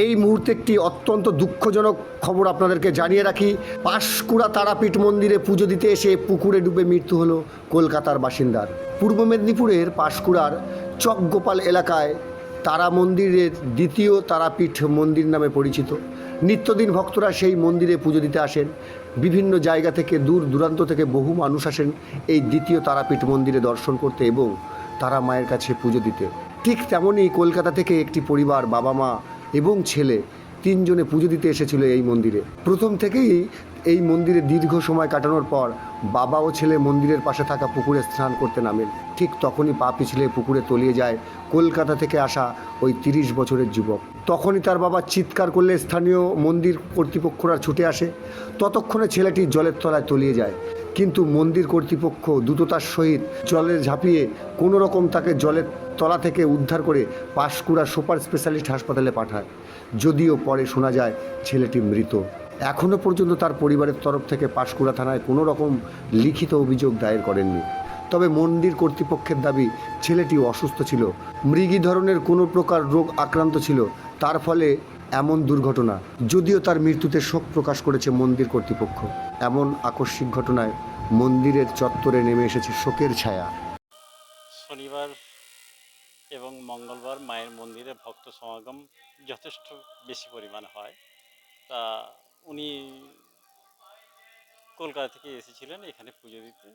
এই মুহূর্তে একটি অত্যন্ত দুঃখজনক খবর আপনাদেরকে জানিয়ে রাখি। পাঁশকুড়া তারাপীঠ মন্দিরে পুজো দিতে এসে পুকুরে ডুবে মৃত্যু হলো কলকাতার বাসিন্দার। পূর্ব মেদিনীপুরের পাঁশকুড়ার চকগোপাল এলাকায় তারা মন্দিরের দ্বিতীয় তারাপীঠ মন্দির নামে পরিচিত। নিত্যদিন ভক্তরা সেই মন্দিরে পুজো দিতে আসেন। বিভিন্ন জায়গা থেকে দূর দূরান্ত থেকে বহু মানুষ আসেন এই দ্বিতীয় তারাপীঠ মন্দিরে দর্শন করতে এবং তারা মায়ের কাছে পুজো দিতে। ঠিক তেমনই কলকাতা থেকে একটি পরিবার বাবা মা এবং ছেলে তিনজনে পুজো দিতে এসেছিল এই মন্দিরে। প্রথম থেকেই এই মন্দিরে দীর্ঘ সময় কাটানোর পর বাবা ও ছেলে মন্দিরের পাশে থাকা পুকুরে স্নান করতে নামেন। ঠিক তখনই পা পিছলে পুকুরে তলিয়ে যায় কলকাতা থেকে আসা ওই তিরিশ বছরের যুবক। তখনই তার বাবা চিৎকার করলে স্থানীয় মন্দির কর্তৃপক্ষরা ছুটে আসে। ততক্ষণে ছেলেটি জলের তলায় তলিয়ে যায়। কিন্তু মন্দির কর্তৃপক্ষ দ্রুততার সহিত জলে ঝাঁপিয়ে কোনো রকম তাকে জলের তলা থেকে উদ্ধার করে পাশকুড়া সুপার স্পেশালিস্ট হাসপাতালে পাঠায়। যদিও পরে শোনা যায় ছেলেটি মৃত। এখনও পর্যন্ত তার পরিবারের তরফ থেকে পাশকুড়া থানায় কোনো রকম লিখিত অভিযোগ দায়ের করেননি। তবে মন্দির কর্তৃপক্ষের দাবি, ছেলেটি অসুস্থ ছিল। মৃগী ধরনের কোনো প্রকার রোগ আক্রান্ত ছিল। তার ফলে এমন দুর্ঘটনা, যদিও তার মৃত্যুতে শোক প্রকাশ করেছে মন্দির কর্তৃপক্ষ। এমন আকস্মিক ঘটনায় মন্দিরের চত্বরে নেমে এসেছে শোকের ছায়া। শনিবার এবং মঙ্গলবার মায়ের মন্দিরে ভক্ত সমাগম যথেষ্ট বেশি পরিমাণ হয়। তা উনি কলকাতা থেকে এসেছিলেন এখানে পুজো দিতে।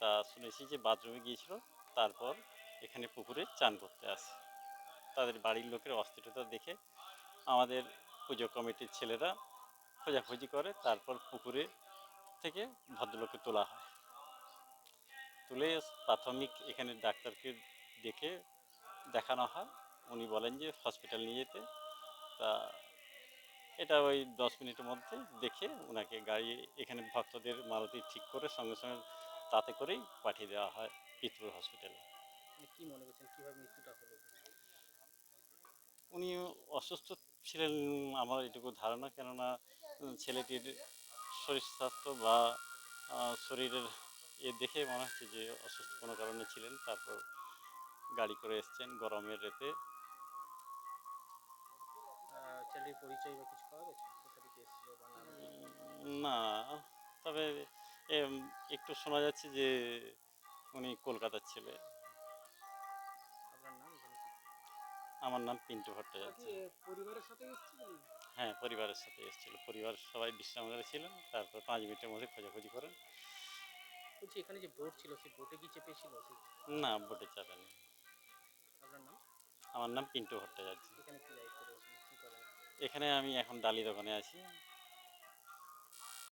তা শুনেছি যে বাথরুমে গিয়েছিল, তারপর এখানে পুকুরে চান করতে আসে। তাদের বাড়ির লোকের অস্থিরতা দেখে আমাদের পুজো কমিটির ছেলেরা খোঁজাখুঁজি করে, তারপর পুকুরে থেকে ভদ্রলোককে তোলা হয়। তুলে প্রাথমিক এখানে ডাক্তারকে দেখে দেখানো হয়। উনি বলেন যে হসপিটাল নিয়ে যেতে। তা এটা ওই দশ মিনিটের মধ্যে দেখে ওনাকে গাড়ি এখানে ভক্তদের মারুতি ঠিক করে সঙ্গে সঙ্গে তাতে করেই পাঠিয়ে দেওয়া হয় পিতপুর হসপিটালে। মানে কি মনে করছেন কীভাবে মৃত্যুটা হলো? উনি অসুস্থ ছিলেন আমার এটুকু ধারণা কেননা ছেলেটির শরীর স্বাস্থ্য বা শরীরের এ দেখে মনে হচ্ছে যে অসুস্থ কোনো কারণে ছিলেন তারপর গাড়ি করে এসছেন গরমের রেতে। পরিচয় বা কিছু পাওয়া না তবে একটু শোনা যাচ্ছে যে উনি কলকাতার ছেলে? আমার নাম পিন্টু ভট্টাচার্য। পরিবারের সাথে হ্যাঁ পরিবারের সাথে এসেছিল। পরিবার সবাই বিশ্রাম করে ছিলেন তারপর পাঁচ মিনিটের মধ্যে খোঁজাখুঁজি করেন। বলছি এখানে যে বোট ছিল সেই বোটে কি চেপেছিল না বোটে চাপেনি আপনার নাম? আমার নাম পিন্টু ভট্টাচার্য। এখানে কি দায়িত্ব রয়েছে? এখানে আমি এখন ডালি দোকানে আছি।